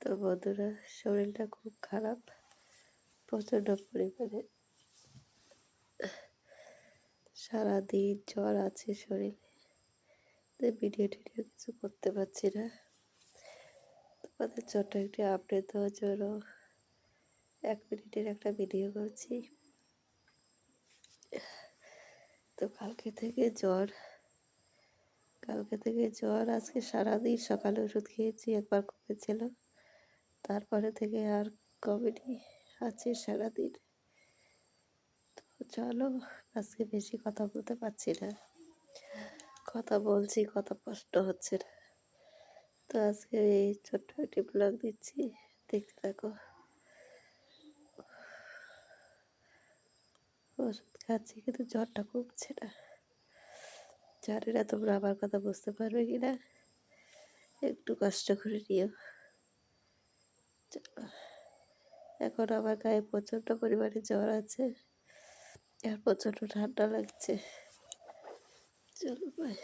তো বন্ধুরা, শরীরটা খুব খারাপ, প্রচণ্ড পরিমাণে। সারাদিন জ্বর আছে শরীরে। তাই ভিডিও টিডিও কিছু করতে পারছি না। তোমাদের ছোট্ট একটি আপডেট দেওয়ার জন্য এক মিনিটের একটা ভিডিও করছি। তো কালকে থেকে জ্বর, কালকে থেকে জ্বর, আজকে সারাদিন সকালে ওষুধ খেয়েছি, একবার কমেছিল। তারপরে থেকে আর কমেনি আছে সারাদিন। তো চলো, আজকে বেশি কথা বলতে পারছি না। কথা বলছি, কথা কষ্ট হচ্ছে না। তো আজকে এই ছোট্ট একটি ব্লগ দিচ্ছি, দেখতে থাকো। ওষুধ খাচ্ছি, কিন্তু জ্বরটা কমছে না। জানি না তোমরা আমার কথা বুঝতে পারবে কি না একটু কষ্ট করে নিও। এখন আমার গায়ে প্রচণ্ড পরিমাণে জ্বর আছে আর প্রচণ্ড ঠান্ডা লাগছে। চলো বাই